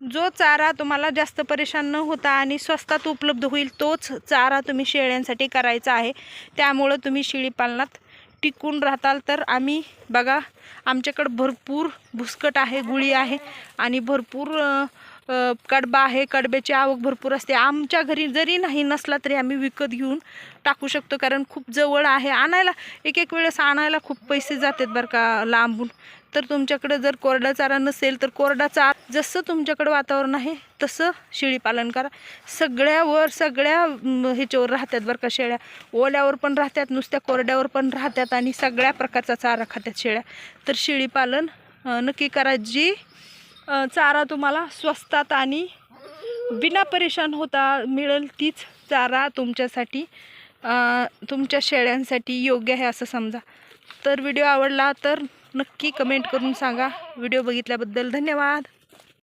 जो चारा तुम्हाला जास्त परेशान न होता आणि स्वस्तात उपलब्ध होईल तोच चारा तुम्ही शेळ्यांसाठी करायचा आहे. त्यामुळं तुम्ही शेळीपालनात टिकून राहताल तर आम्ही बघा आमच्याकडं भरपूर भुसकट आहे गुळी आहे आणि भरपूर कडबा आहे कडब्याची आवक भरपूर असते. आमच्या घरी जरी नाही नसला तरी आम्ही विकत घेऊन टाकू शकतो कारण खूप जवळ आहे. आणायला एक एक वेळेस आणायला खूप पैसे जातात बरं का लांबून. तर तुमच्याकडे जर कोरडा चारा नसेल तर कोरडा चारा जसं तुमच्याकडं वातावरण आहे तसं शेळी पालन करा. सगळ्यावर सगळ्या ह्याच्यावर राहतात बरं का शेळ्या. ओल्यावर पण राहतात नुसत्या कोरड्यावर पण राहतात आणि सगळ्या प्रकारचा चारा खातात शेळ्या. तर शेळी पालन नक्की करा जी चारा तुम्हाला स्वस्तात आणि बिना परेशान होता मिळेल तीच चारा तुमच्यासाठी तुमच्या शेळ्यांसाठी योग्य आहे असं समजा. तर व्हिडिओ आवडला तर नक्की कमेंट करून सांगा. व्हिडिओ बघितल्याबद्दल धन्यवाद.